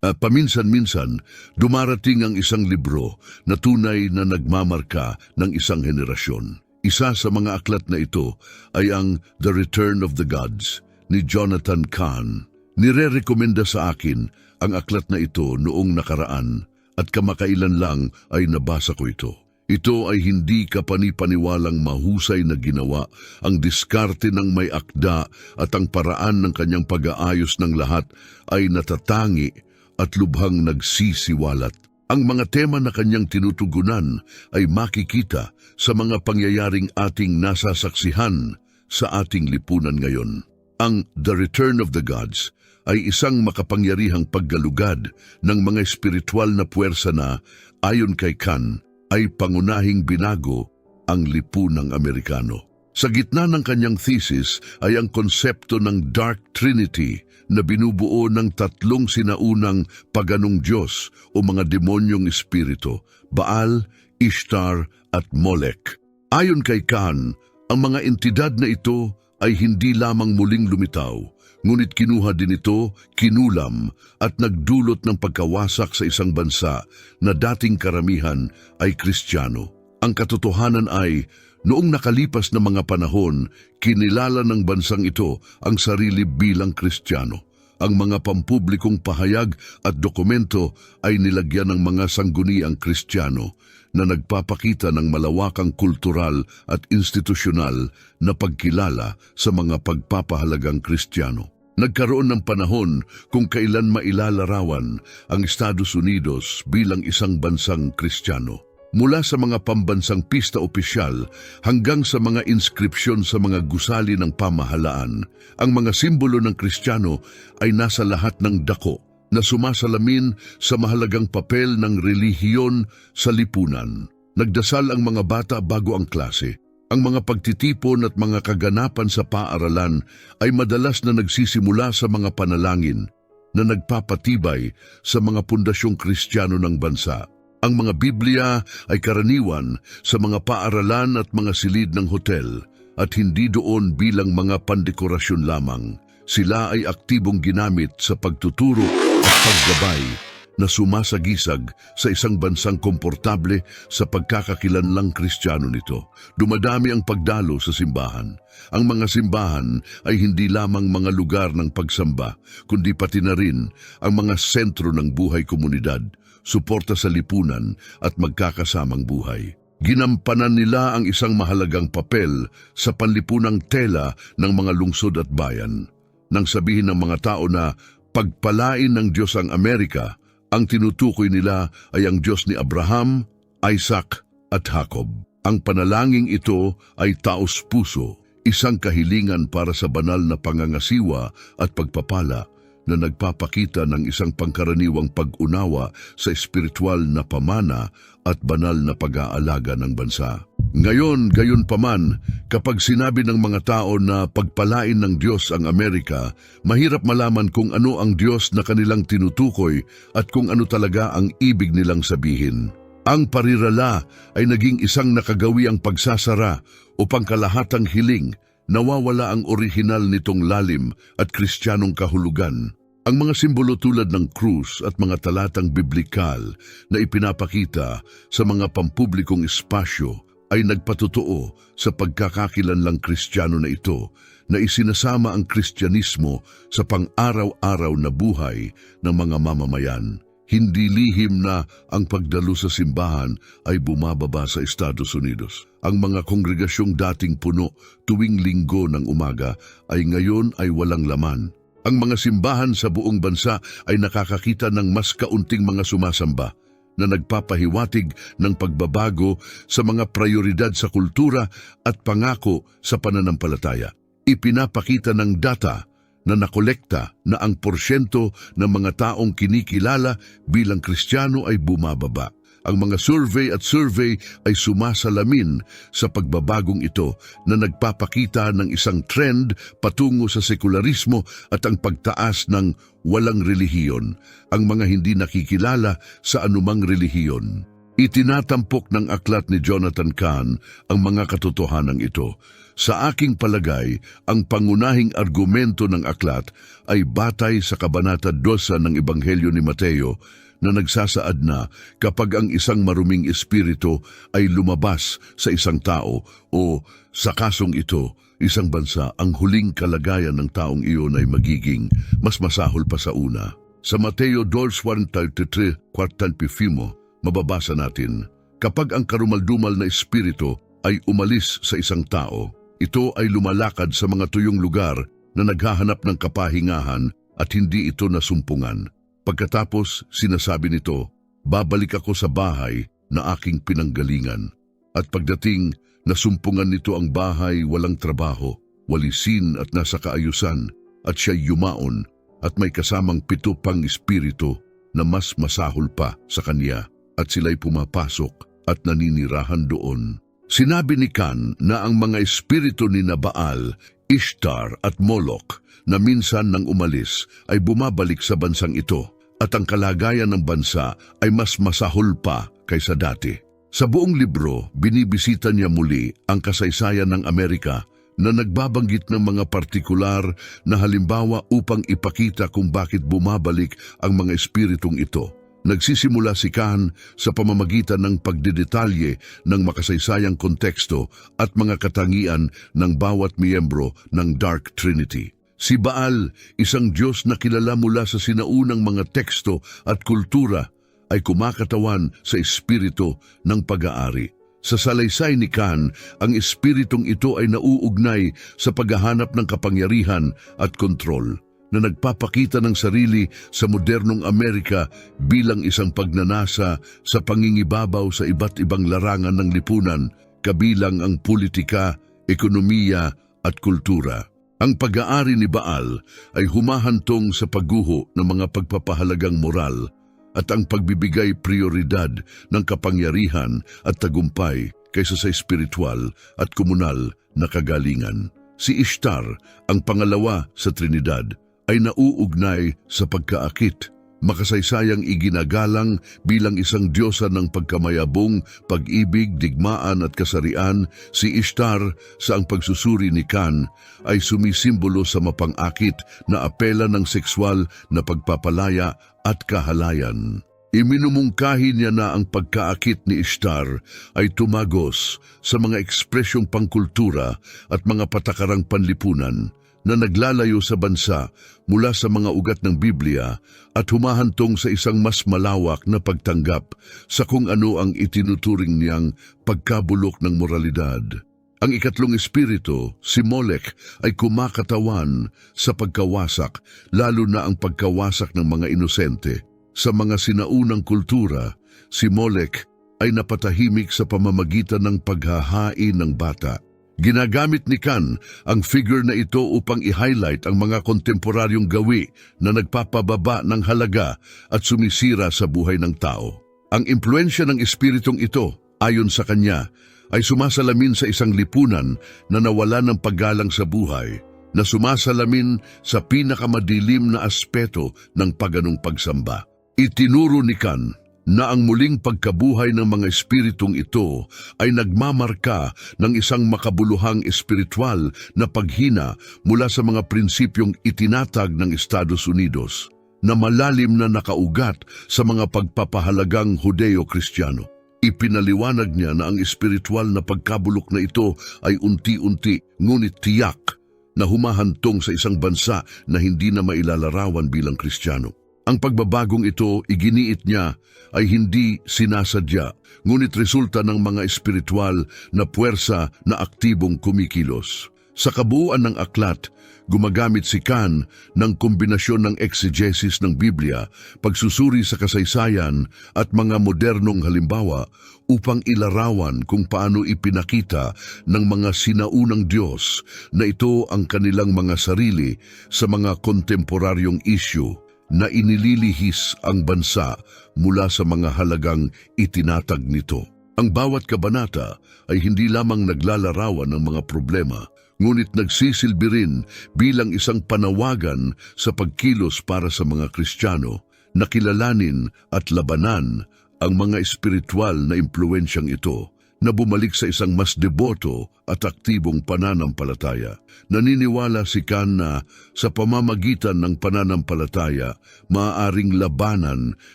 Ah, paminsan-minsan, dumarating ang isang libro na tunay na nagmamarka ng isang henerasyon. Isa sa mga aklat na ito ay ang The Return of the Gods ni Jonathan Kahn. Nire-rekomenda sa akin ang aklat na ito noong nakaraan at kamakailan lang ay nabasa ko ito. Ito ay hindi kapanipaniwalang mahusay na ginawa ang diskarte ng may akda at ang paraan ng kanyang pag-aayos ng lahat ay natatangi at lubhang nagsisiwalat. Ang mga tema na kanyang tinutugunan ay makikita sa mga pangyayaring ating nasasaksihan sa ating lipunan ngayon. Ang The Return of the Gods ay isang makapangyarihang paggalugad ng mga espiritual na puwersa na, ayon kay Khan, ay pangunahing binago ang lipunang Amerikano. Sa gitna ng kanyang thesis ay ang konsepto ng Dark Trinity na binubuo ng tatlong sinaunang paganong Diyos o mga demonyong espiritu, Baal, Ishtar at Molech. Ayon kay Khan, ang mga entidad na ito ay hindi lamang muling lumitaw, ngunit kinuha din ito, kinulam at nagdulot ng pagkawasak sa isang bansa na dating karamihan ay Kristiyano. Ang katotohanan ay, noong nakalipas na mga panahon, kinilala ng bansang ito ang sarili bilang Kristiyano. Ang mga pampublikong pahayag at dokumento ay nilagyan ng mga sangguniang Kristiyano na nagpapakita ng malawakang kultural at institusyonal na pagkilala sa mga pagpapahalagang Kristiyano. Nagkaroon ng panahon kung kailan mailalarawan ang Estados Unidos bilang isang bansang Kristiyano. Mula sa mga pambansang pista opisyal hanggang sa mga inskripsyon sa mga gusali ng pamahalaan, ang mga simbolo ng Kristiyano ay nasa lahat ng dako na sumasalamin sa mahalagang papel ng relihiyon sa lipunan. Nagdasal ang mga bata bago ang klase. Ang mga pagtitipon at mga kaganapan sa paaralan ay madalas na nagsisimula sa mga panalangin na nagpapatibay sa mga pundasyong kristyano ng bansa. Ang mga Biblia ay karaniwan sa mga paaralan at mga silid ng hotel at hindi doon bilang mga pandekorasyon lamang. Sila ay aktibong ginamit sa pagtuturo at paggabay na sumasagisag sa isang bansang komportable sa pagkakakilanlang kristyano nito. Dumadami ang pagdalo sa simbahan. Ang mga simbahan ay hindi lamang mga lugar ng pagsamba, kundi pati na rin ang mga sentro ng buhay komunidad, suporta sa lipunan at magkakasamang buhay. Ginampanan nila ang isang mahalagang papel sa panlipunang tela ng mga lungsod at bayan. Nang sabihin ng mga tao na pagpalain ng Diyos ang Amerika, ang tinutukoy nila ay ang Diyos ni Abraham, Isaac at Jacob. Ang panalangin ito ay taos puso, isang kahilingan para sa banal na pangangasiwa at pagpapala na nagpapakita ng isang pangkaraniwang pag-unawa sa espiritual na pamana at banal na pag-aalaga ng bansa. Ngayon, gayon paman, kapag sinabi ng mga tao na pagpalain ng Diyos ang Amerika, mahirap malaman kung ano ang Diyos na kanilang tinutukoy at kung ano talaga ang ibig nilang sabihin. Ang parirala ay naging isang nakagawiang pagsasara o pangkalahatang hiling nawawala ang orihinal nitong lalim at kristyanong kahulugan. Ang mga simbolo tulad ng krus at mga talatang biblikal na ipinapakita sa mga pampublikong espasyo ay nagpatotoo sa pagkakakilanlang kristyano na ito na isinasama ang kristyanismo sa pang-araw-araw na buhay ng mga mamamayan. Hindi lihim na ang pagdalo sa simbahan ay bumababa sa Estados Unidos. Ang mga kongregasyong dating puno tuwing linggo ng umaga ay ngayon ay walang laman. Ang mga simbahan sa buong bansa ay nakakakita ng mas kaunting mga sumasamba na nagpapahiwatig ng pagbabago sa mga prioridad sa kultura at pangako sa pananampalataya. Ipinapakita ng data na nakolekta na ang porsyento ng mga taong kinikilala bilang kristyano ay bumababa. Ang mga survey at survey ay sumasalamin sa pagbabagong ito na nagpapakita ng isang trend patungo sa sekularismo at ang pagtaas ng walang relihiyon, ang mga hindi nakikilala sa anumang relihiyon. Itinatampok ng aklat ni Jonathan Kahn ang mga katotohanan ito Sa aking palagay, ang pangunahing argumento ng aklat ay batay sa Kabanata 12 ng Ebanghelyo ni Mateo na nagsasaad na kapag ang isang maruming espiritu ay lumabas sa isang tao o sa kasong ito, isang bansa, ang huling kalagayan ng taong iyon ay magiging mas masahol pa sa una. Sa Mateo 12.43, kwartan pifimo, mababasa natin, Kapag ang karumaldumal na espiritu ay umalis sa isang tao, ito ay lumalakad sa mga tuyong lugar na naghahanap ng kapahingahan at hindi ito nasumpungan. Pagkatapos, sinasabi nito, babalik ako sa bahay na aking pinanggalingan. At pagdating, nasumpungan nito ang bahay walang trabaho, walisin at nasa kaayusan, at siya yumaon at may kasamang pito pang espiritu na mas masahol pa sa kanya at sila'y pumapasok at naninirahan doon. Sinabi ni Kan na ang mga espiritu ni Nabaal, Ishtar at Moloch na minsan nang umalis ay bumabalik sa bansang ito at ang kalagayan ng bansa ay mas masahol pa kaysa dati. Sa buong libro, binibisita niya muli ang kasaysayan ng Amerika na nagbabanggit ng mga partikular na halimbawa upang ipakita kung bakit bumabalik ang mga espiritong ito. Nagsisimula si Khan sa pamamagitan ng pagdidetalye ng makasaysayang konteksto at mga katangian ng bawat miyembro ng Dark Trinity. Si Baal, isang Diyos na kilala mula sa sinaunang mga teksto at kultura, ay kumakatawan sa espiritu ng pag-aari. Sa salaysay ni Khan, ang espiritong ito ay nauugnay sa paghahanap ng kapangyarihan at kontrol na nagpapakita ng sarili sa modernong Amerika bilang isang pagnanasa sa pangingibabaw sa iba't ibang larangan ng lipunan, kabilang ang politika, ekonomiya at kultura. Ang pag-aari ni Baal ay humahantong sa pagguho ng mga pagpapahalagang moral at ang pagbibigay prioridad ng kapangyarihan at tagumpay kaysa sa espiritual at komunal na kagalingan. Si Ishtar, ang pangalawa sa Trinidad, ay nauugnay sa pagkaakit, makasaysayang iginagalang bilang isang diyosa ng pagkamayabong, pag-ibig, digmaan at kasarian, si Ishtar sa ang pagsusuri ni Kan ay sumisimbolo sa mapangakit na apela ng sexual na pagpapalaya at kahalayan. Iminumungkahi niya na ang pagkaakit ni Ishtar ay tumagos sa mga ekspresyong pangkultura at mga patakarang panlipunan na naglalayo sa bansa mula sa mga ugat ng Biblia at humahantong sa isang mas malawak na pagtanggap sa kung ano ang itinuturing niyang pagkabulok ng moralidad. Ang ikatlong espiritu, si Molek, ay kumakatawan sa pagkawasak, lalo na ang pagkawasak ng mga inosente. Sa mga sinaunang kultura, si Molek ay napatahimik sa pamamagitan ng paghahain ng bata. Ginagamit ni Kan ang figure na ito upang i-highlight ang mga kontemporaryong gawi na nagpapababa ng halaga at sumisira sa buhay ng tao. Ang impluensya ng espiritong ito, ayon sa kanya, ay sumasalamin sa isang lipunan na nawala ng paggalang sa buhay, na sumasalamin sa pinakamadilim na aspeto ng paganong pagsamba. Itinuro ni Kan na ang muling pagkabuhay ng mga espiritong ito ay nagmamarka ng isang makabuluhang espiritual na paghina mula sa mga prinsipyong itinatag ng Estados Unidos na malalim na nakaugat sa mga pagpapahalagang Hudeo-Kristiyano. Ipinaliwanag niya na ang espiritual na pagkabulok na ito ay unti-unti ngunit tiyak na humahantong sa isang bansa na hindi na mailalarawan bilang Kristiyano. Ang pagbabagong ito, iginiit niya, ay hindi sinasadya, ngunit resulta ng mga espiritual na puwersa na aktibong kumikilos. Sa kabuuan ng aklat, gumagamit si Khan ng kombinasyon ng exegesis ng Biblia, pagsusuri sa kasaysayan at mga modernong halimbawa upang ilarawan kung paano ipinakita ng mga sinaunang Diyos na ito ang kanilang mga sarili sa mga kontemporaryong issue na inililihis ang bansa mula sa mga halagang itinatag nito. Ang bawat kabanata ay hindi lamang naglalarawan ng mga problema, ngunit nagsisilbi rin bilang isang panawagan sa pagkilos para sa mga Kristiyano na kilalanin at labanan ang mga espiritual na impluensyang ito na bumalik sa isang mas deboto at aktibong pananampalataya. Naniniwala si Khan na sa pamamagitan ng pananampalataya, maaaring labanan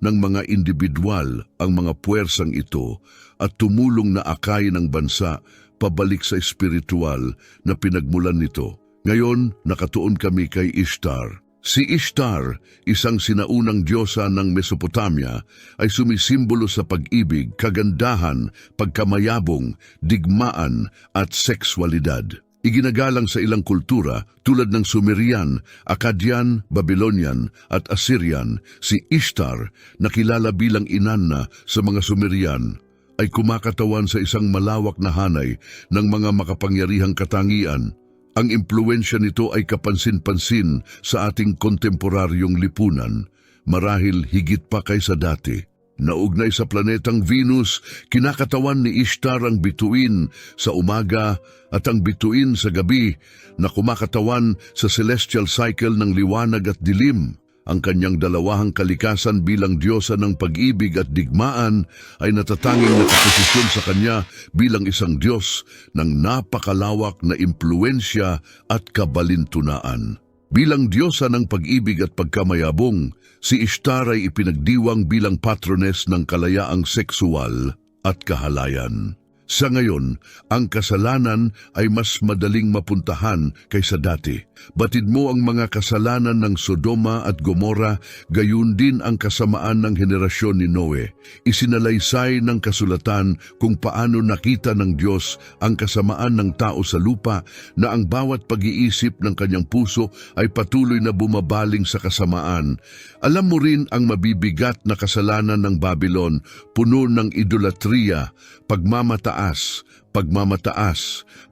ng mga individual ang mga puwersang ito at tumulong na akayin ng bansa pabalik sa espiritual na pinagmulan nito. Ngayon, nakatuon kami kay Ishtar. Si Ishtar, isang sinaunang diyosa ng Mesopotamia, ay sumisimbolo sa pag-ibig, kagandahan, pagkamayabong, digmaan at sexualidad. Iginagalang sa ilang kultura tulad ng Sumerian, Akkadian, Babylonian at Assyrian, si Ishtar, na kilala bilang inanna sa mga Sumerian, ay kumakatawan sa isang malawak na hanay ng mga makapangyarihang katangian ang impluensya nito ay kapansin-pansin sa ating kontemporaryong lipunan, marahil higit pa kaysa dati. Naugnay sa planetang Venus, kinakatawan ni Ishtar ang bituin sa umaga at ang bituin sa gabi na kumakatawan sa celestial cycle ng liwanag at dilim. Ang kanyang dalawahang kalikasan bilang diyosa ng pag-ibig at digmaan ay natatanging nakaposisyon sa kanya bilang isang Diyos ng napakalawak na impluensya at kabalintunaan. Bilang diyosa ng pag-ibig at pagkamayabong, si Ishtar ay ipinagdiwang bilang patrones ng kalayaang sexual at kahalayan. Sa ngayon, ang kasalanan ay mas madaling mapuntahan kaysa dati. Batid mo ang mga kasalanan ng Sodoma at Gomora, gayon din ang kasamaan ng henerasyon ni Noe. Isinalaysay ng kasulatan kung paano nakita ng Diyos ang kasamaan ng tao sa lupa na ang bawat pag-iisip ng kanyang puso ay patuloy na bumabaling sa kasamaan. Alam mo rin ang mabibigat na kasalanan ng Babylon, puno ng idolatriya, pagmamataas, pagmamataas,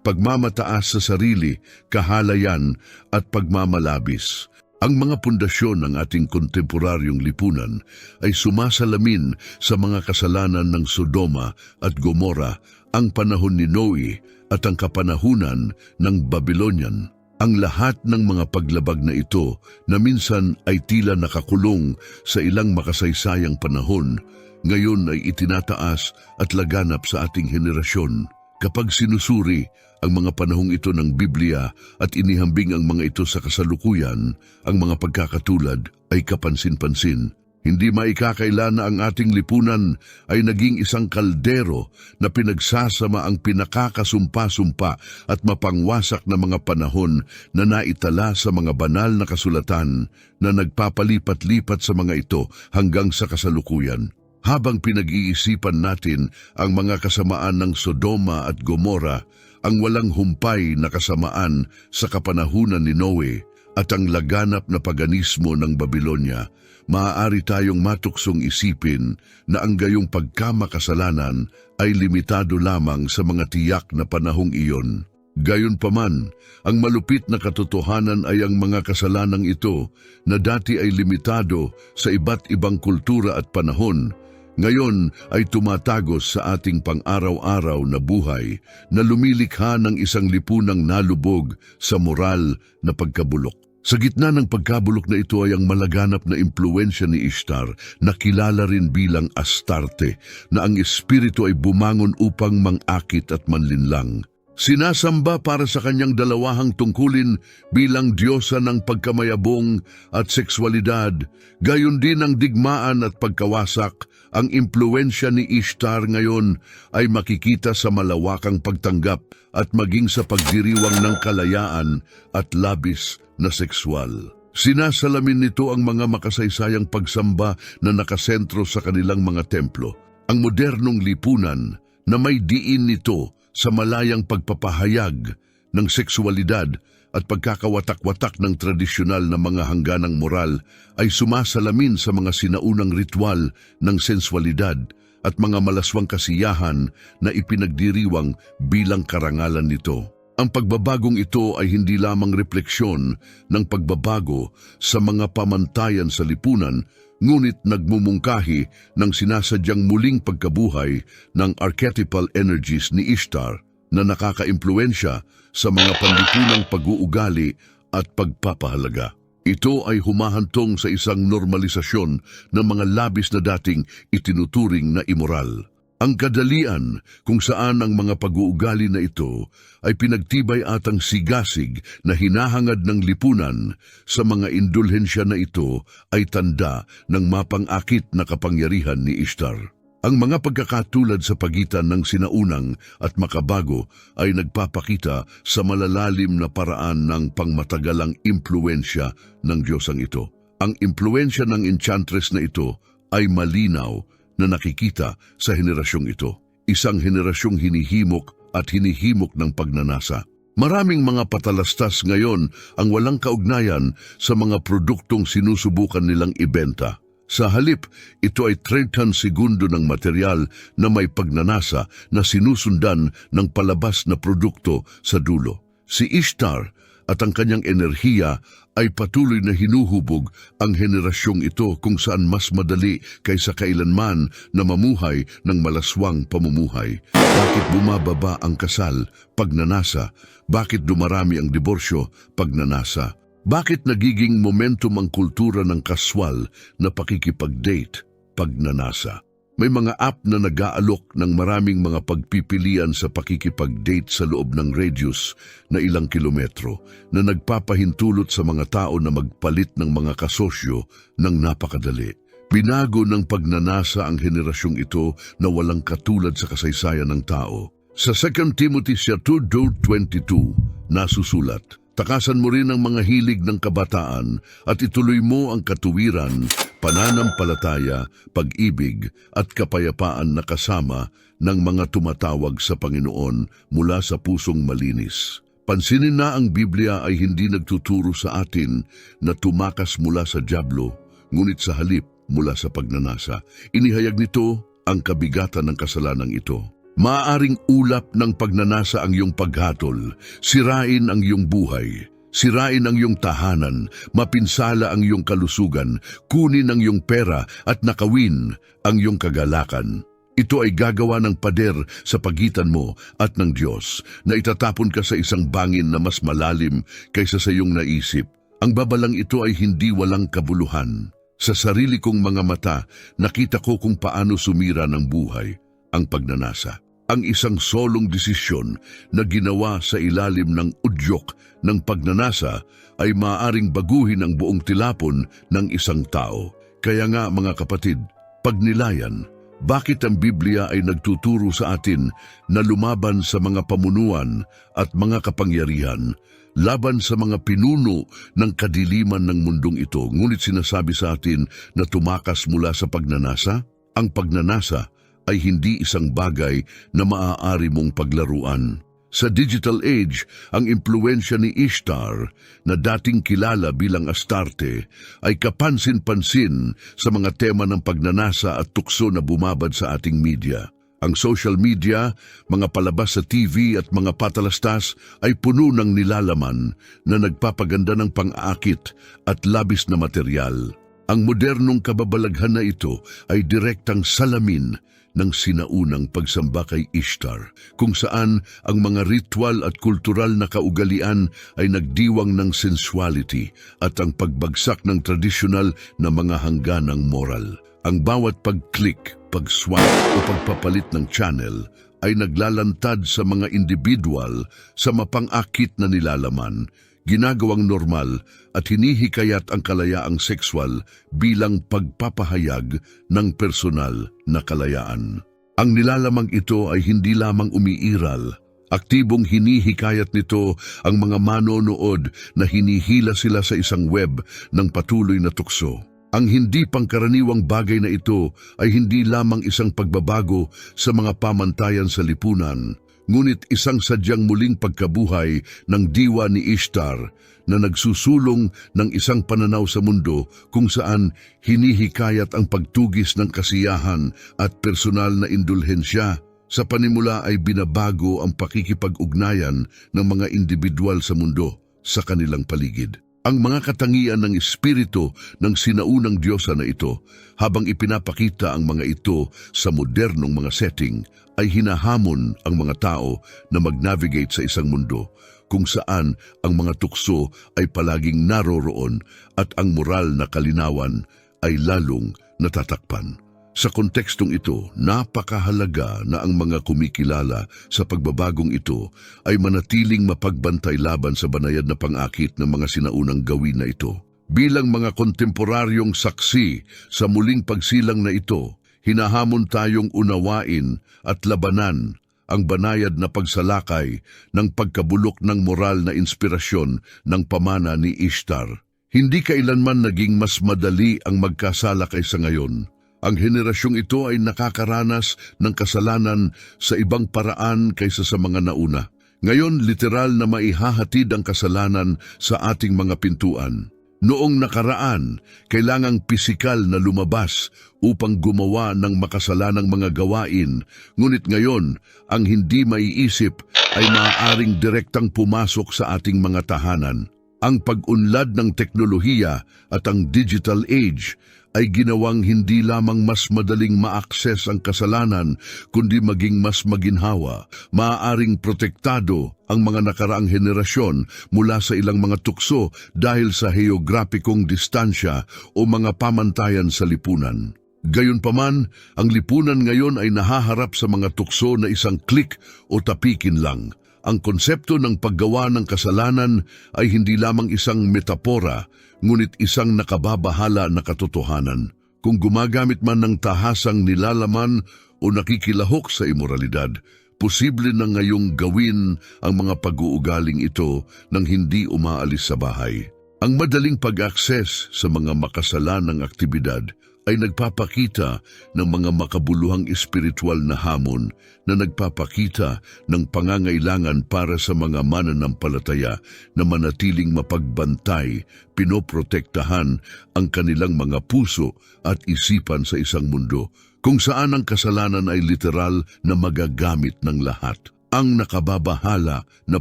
pagmamataas sa sarili, kahalayan at pagmamalabis. Ang mga pundasyon ng ating kontemporaryong lipunan ay sumasalamin sa mga kasalanan ng Sodoma at Gomora, ang panahon ni Noe at ang kapanahunan ng Babylonian. Ang lahat ng mga paglabag na ito na minsan ay tila nakakulong sa ilang makasaysayang panahon, ngayon ay itinataas at laganap sa ating henerasyon. Kapag sinusuri ang mga panahong ito ng Biblia at inihambing ang mga ito sa kasalukuyan, ang mga pagkakatulad ay kapansin-pansin. Hindi maikakaila na ang ating lipunan ay naging isang kaldero na pinagsasama ang pinakakasumpa-sumpa at mapangwasak na mga panahon na naitala sa mga banal na kasulatan na nagpapalipat-lipat sa mga ito hanggang sa kasalukuyan. Habang pinag-iisipan natin ang mga kasamaan ng Sodoma at Gomora, ang walang humpay na kasamaan sa kapanahunan ni Noe at ang laganap na paganismo ng Babylonia, maaari tayong matuksong isipin na ang gayong pagkamakasalanan ay limitado lamang sa mga tiyak na panahong iyon. Gayunpaman, ang malupit na katotohanan ay ang mga kasalanang ito na dati ay limitado sa iba't ibang kultura at panahon, ngayon ay tumatagos sa ating pang-araw-araw na buhay na lumilikha ng isang lipunang nalubog sa moral na pagkabulok. Sa gitna ng pagkabulok na ito ay ang malaganap na impluensya ni Ishtar na kilala rin bilang Astarte na ang espiritu ay bumangon upang mangakit at manlinlang. Sinasamba para sa kanyang dalawahang tungkulin bilang diyosa ng pagkamayabong at sexualidad, gayon din ang digmaan at pagkawasak, ang impluensya ni Ishtar ngayon ay makikita sa malawakang pagtanggap at maging sa pagdiriwang ng kalayaan at labis na sexual. Sinasalamin nito ang mga makasaysayang pagsamba na nakasentro sa kanilang mga templo. Ang modernong lipunan na may diin nito sa malayang pagpapahayag ng sexualidad at pagkakawatak-watak ng tradisyonal na mga hangganang moral ay sumasalamin sa mga sinaunang ritual ng sensualidad at mga malaswang kasiyahan na ipinagdiriwang bilang karangalan nito. Ang pagbabagong ito ay hindi lamang refleksyon ng pagbabago sa mga pamantayan sa lipunan, ngunit nagmumungkahi ng sinasadyang muling pagkabuhay ng archetypal energies ni Ishtar na nakakaimpluensya sa mga panlipunang pag-uugali at pagpapahalaga. Ito ay humahantong sa isang normalisasyon ng mga labis na dating itinuturing na imoral. Ang kadalian kung saan ang mga pag-uugali na ito ay pinagtibay atang sigasig na hinahangad ng lipunan sa mga indulhensya na ito ay tanda ng mapang-akit na kapangyarihan ni Ishtar. Ang mga pagkakatulad sa pagitan ng sinaunang at makabago ay nagpapakita sa malalalim na paraan ng pangmatagalang impluensya ng Diyosang ito. Ang impluensya ng enchantress na ito ay malinaw na nakikita sa henerasyong ito. Isang henerasyong hinihimok at hinihimok ng pagnanasa. Maraming mga patalastas ngayon ang walang kaugnayan sa mga produktong sinusubukan nilang ibenta. Sa halip, ito ay 30 segundo ng material na may pagnanasa na sinusundan ng palabas na produkto sa dulo. Si Ishtar at ang kanyang enerhiya ay patuloy na hinuhubog ang henerasyong ito kung saan mas madali kaysa kailanman na mamuhay ng malaswang pamumuhay. Bakit bumababa ang kasal pagnanasa? Bakit dumarami ang diborsyo pagnanasa? Bakit nagiging momentum ang kultura ng kaswal na pakikipag-date pagnanasa? May mga app na nag-aalok ng maraming mga pagpipilian sa pakikipag-date sa loob ng radius na ilang kilometro na nagpapahintulot sa mga tao na magpalit ng mga kasosyo ng napakadali. Binago ng pagnanasa ang henerasyong ito na walang katulad sa kasaysayan ng tao. Sa 2 Timothy 2.22, nasusulat, Takasan mo rin ang mga hilig ng kabataan at ituloy mo ang katuwiran, pananampalataya, pag-ibig at kapayapaan na kasama ng mga tumatawag sa Panginoon mula sa pusong malinis. Pansinin na ang Biblia ay hindi nagtuturo sa atin na tumakas mula sa Diablo, ngunit sa halip mula sa pagnanasa. Inihayag nito ang kabigatan ng kasalanang ito. Maaring ulap ng pagnanasa ang iyong paghatol, sirain ang iyong buhay, sirain ang iyong tahanan, mapinsala ang iyong kalusugan, kunin ang iyong pera at nakawin ang iyong kagalakan. Ito ay gagawa ng pader sa pagitan mo at ng Diyos na itatapon ka sa isang bangin na mas malalim kaysa sa iyong naisip. Ang babalang ito ay hindi walang kabuluhan. Sa sarili kong mga mata, nakita ko kung paano sumira ng buhay ang pagnanasa. Ang isang solong desisyon na ginawa sa ilalim ng udyok ng pagnanasa ay maaaring baguhin ang buong tilapon ng isang tao. Kaya nga mga kapatid, pagnilayan, bakit ang Biblia ay nagtuturo sa atin na lumaban sa mga pamunuan at mga kapangyarihan, laban sa mga pinuno ng kadiliman ng mundong ito, ngunit sinasabi sa atin na tumakas mula sa pagnanasa? Ang pagnanasa ay hindi isang bagay na maaari mong paglaruan. Sa digital age, ang impluensya ni Ishtar na dating kilala bilang Astarte ay kapansin-pansin sa mga tema ng pagnanasa at tukso na bumabad sa ating media. Ang social media, mga palabas sa TV at mga patalastas ay puno ng nilalaman na nagpapaganda ng pang-aakit at labis na material. Ang modernong kababalaghan na ito ay direktang salamin ng sinaunang pagsamba kay Ishtar, kung saan ang mga ritual at kultural na kaugalian ay nagdiwang ng sensuality at ang pagbagsak ng tradisyonal na mga hangganang moral. Ang bawat pag-click, pag-swipe o pagpapalit ng channel ay naglalantad sa mga individual sa mapang-akit na nilalaman ginagawang normal at hinihikayat ang kalayaang sexual bilang pagpapahayag ng personal na kalayaan. Ang nilalamang ito ay hindi lamang umiiral, aktibong hinihikayat nito ang mga manonood na hinihila sila sa isang web ng patuloy na tukso. Ang hindi pangkaraniwang bagay na ito ay hindi lamang isang pagbabago sa mga pamantayan sa lipunan, ngunit isang sadyang muling pagkabuhay ng diwa ni Ishtar na nagsusulong ng isang pananaw sa mundo kung saan hinihikayat ang pagtugis ng kasiyahan at personal na indulhensya. Sa panimula ay binabago ang pakikipag-ugnayan ng mga individual sa mundo sa kanilang paligid ang mga katangian ng espiritu ng sinaunang Diyosa na ito habang ipinapakita ang mga ito sa modernong mga setting ay hinahamon ang mga tao na mag-navigate sa isang mundo kung saan ang mga tukso ay palaging naroroon at ang moral na kalinawan ay lalong natatakpan. Sa kontekstong ito, napakahalaga na ang mga kumikilala sa pagbabagong ito ay manatiling mapagbantay laban sa banayad na pangakit ng mga sinaunang gawin na ito. Bilang mga kontemporaryong saksi sa muling pagsilang na ito, hinahamon tayong unawain at labanan ang banayad na pagsalakay ng pagkabulok ng moral na inspirasyon ng pamana ni Ishtar. Hindi kailanman naging mas madali ang magkasala kaysa ngayon. Ang henerasyong ito ay nakakaranas ng kasalanan sa ibang paraan kaysa sa mga nauna. Ngayon, literal na maihahatid ang kasalanan sa ating mga pintuan. Noong nakaraan, kailangang pisikal na lumabas upang gumawa ng makasalanang mga gawain, ngunit ngayon, ang hindi maiisip ay maaaring direktang pumasok sa ating mga tahanan. Ang pag-unlad ng teknolohiya at ang digital age ay ginawang hindi lamang mas madaling ma-access ang kasalanan, kundi maging mas maginhawa. Maaaring protektado ang mga nakaraang henerasyon mula sa ilang mga tukso dahil sa heograpikong distansya o mga pamantayan sa lipunan. Gayunpaman, ang lipunan ngayon ay nahaharap sa mga tukso na isang klik o tapikin lang. Ang konsepto ng paggawa ng kasalanan ay hindi lamang isang metapora, ngunit isang nakababahala na katotohanan. Kung gumagamit man ng tahasang nilalaman o nakikilahok sa imoralidad, posible na ngayong gawin ang mga pag-uugaling ito nang hindi umaalis sa bahay. Ang madaling pag-access sa mga makasalanang aktibidad ay nagpapakita ng mga makabuluhang espiritual na hamon na nagpapakita ng pangangailangan para sa mga mananampalataya na manatiling mapagbantay, pinoprotektahan ang kanilang mga puso at isipan sa isang mundo kung saan ang kasalanan ay literal na magagamit ng lahat ang nakababahala na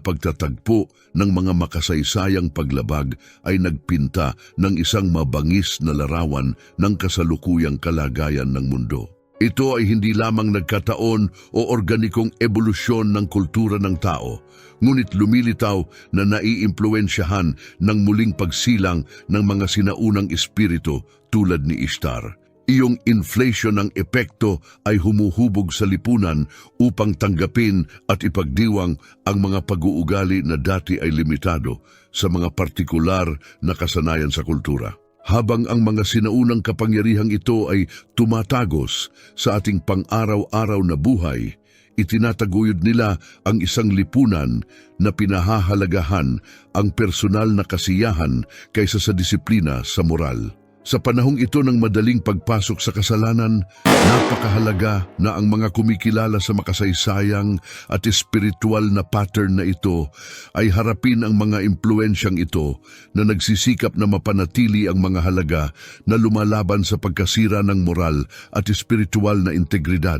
pagtatagpo ng mga makasaysayang paglabag ay nagpinta ng isang mabangis na larawan ng kasalukuyang kalagayan ng mundo. Ito ay hindi lamang nagkataon o organikong ebolusyon ng kultura ng tao, ngunit lumilitaw na naiimpluensyahan ng muling pagsilang ng mga sinaunang espiritu tulad ni Ishtar. Iyong inflation ng epekto ay humuhubog sa lipunan upang tanggapin at ipagdiwang ang mga pag-uugali na dati ay limitado sa mga partikular na kasanayan sa kultura. Habang ang mga sinaunang kapangyarihang ito ay tumatagos sa ating pang-araw-araw na buhay, itinataguyod nila ang isang lipunan na pinahahalagahan ang personal na kasiyahan kaysa sa disiplina sa moral. Sa panahong ito ng madaling pagpasok sa kasalanan, napakahalaga na ang mga kumikilala sa makasaysayang at espiritual na pattern na ito ay harapin ang mga impluensyang ito na nagsisikap na mapanatili ang mga halaga na lumalaban sa pagkasira ng moral at espiritual na integridad.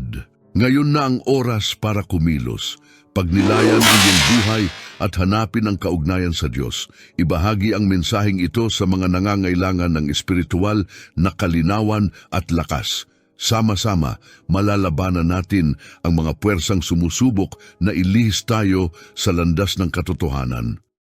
Ngayon na ang oras para kumilos, pagnilayan ang buhay at hanapin ang kaugnayan sa Diyos. Ibahagi ang mensaheng ito sa mga nangangailangan ng espiritual na kalinawan at lakas. Sama-sama, malalabanan natin ang mga puwersang sumusubok na ilihis tayo sa landas ng katotohanan.